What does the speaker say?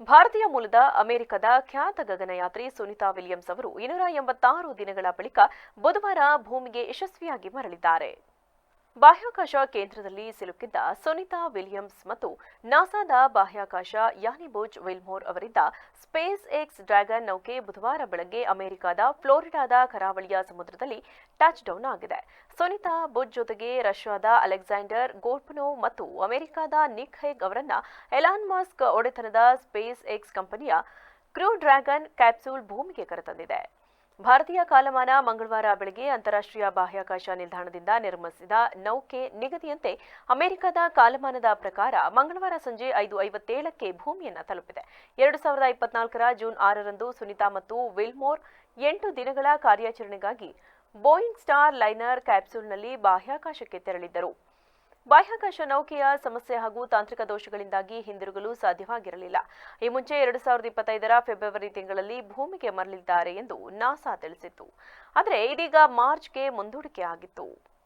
ಭಾರತೀಯ ಮೂಲದ ಅಮೆರಿಕದ ಖ್ಯಾತ ಗಗನಯಾತ್ರಿ ಸುನಿತಾ ವಿಲಿಯಮ್ಸ್ ಅವರು ಇನ್ನೂರ ಎಂಬತ್ತಾರು ದಿನಗಳ ಬಳಿಕ ಬುಧವಾರ ಭೂಮಿಗೆ ಯಶಸ್ವಿಯಾಗಿ ಮರಳಿದ್ದಾರೆ. ಬಾಹ್ಯಾಕಾಶ ಕೇಂದ್ರದಲ್ಲಿ ಸಿಲುಕಿದ್ದ ಸುನಿತಾ ವಿಲಿಯಮ್ಸ್ ಮತ್ತು ನಾಸಾದ ಬಾಹ್ಯಾಕಾಶ ಯಾನಿಬೋಜ್ ವಿಲ್ಮೋರ್ ಅವರಿದ್ದ ಸ್ಪೇಸ್ ಎಕ್ಸ್ ಡ್ರ್ಯಾಗನ್ ನೌಕೆ ಬುಧವಾರ ಬೆಳಗ್ಗೆ ಅಮೆರಿಕದ ಫ್ಲೋರಿಡಾದ ಕರಾವಳಿಯ ಸಮುದ್ರದಲ್ಲಿ ಟಚ್ ಡೌನ್ ಆಗಿದೆ. ಸುನಿತಾ ಬುಜ್ ಜೊತೆಗೆ ರಷ್ಯಾದ ಅಲೆಕ್ಸಾಂಡರ್ ಗೋರ್ಪನೋವ್ ಮತ್ತು ಅಮೆರಿಕದ ನಿಕ್ ಹೆಗ್ ಅವರನ್ನ ಎಲಾನ್ ಮಾಸ್ಕ್ ಒಡೆತನದ ಸ್ಪೇಸ್ ಎಕ್ಸ್ ಕಂಪನಿಯ ಕ್ರೂ ಡ್ರ್ಯಾಗನ್ ಕ್ಯಾಪ್ಸೂಲ್ ಭೂಮಿಗೆ ಕರೆತಂದಿದೆ. ಭಾರತೀಯ ಕಾಲಮಾನ ಮಂಗಳವಾರ ಬೆಳಗ್ಗೆ ಅಂತಾರಾಷ್ಟ್ರೀಯ ಬಾಹ್ಯಾಕಾಶ ನಿಲ್ದಾಣದಿಂದ ನಿರ್ಮಿಸಿದ ನೌಕೆ ನಿಗದಿಯಂತೆ ಅಮೆರಿಕದ ಕಾಲಮಾನದ ಪ್ರಕಾರ ಮಂಗಳವಾರ ಸಂಜೆ ಐದು ಐವತ್ತೇಳಕ್ಕೆ ಭೂಮಿಯನ್ನು ತಲುಪಿದೆ. ಎರಡು ಸಾವಿರದ ಇಪ್ಪತ್ನಾಲ್ಕರ ಜೂನ್ ಆರರಂದು ಸುನಿತಾ ಮತ್ತು ವಿಲ್ಮೋರ್ ಎಂಟು ದಿನಗಳ ಕಾರ್ಯಾಚರಣೆಗಾಗಿ ಬೋಯಿಂಗ್ ಸ್ಟಾರ್ ಲೈನರ್ ಕ್ಯಾಪ್ಸೂಲ್ನಲ್ಲಿ ಬಾಹ್ಯಾಕಾಶಕ್ಕೆ ತೆರಳಿದ್ದರು. ಬಾಹ್ಯಾಕಾಶ ನೌಕೆಯ ಸಮಸ್ಯೆ ಹಾಗೂ ತಾಂತ್ರಿಕ ದೋಷಗಳಿಂದಾಗಿ ಹಿಂದಿರುಗಲು ಸಾಧ್ಯವಾಗಿರಲಿಲ್ಲ. ಈ ಮುಂಚೆ ಎರಡು ಸಾವಿರದ ಇಪ್ಪತ್ತೈದರ ಫೆಬ್ರವರಿ ತಿಂಗಳಲ್ಲಿ ಭೂಮಿಗೆ ಮರಳಿದ್ದಾರೆ ಎಂದು ನಾಸಾ ತಿಳಿಸಿತ್ತು. ಆದರೆ ಇದೀಗ ಮಾರ್ಚ್ಗೆ ಮುಂದೂಡಿಕೆ ಆಗಿತ್ತು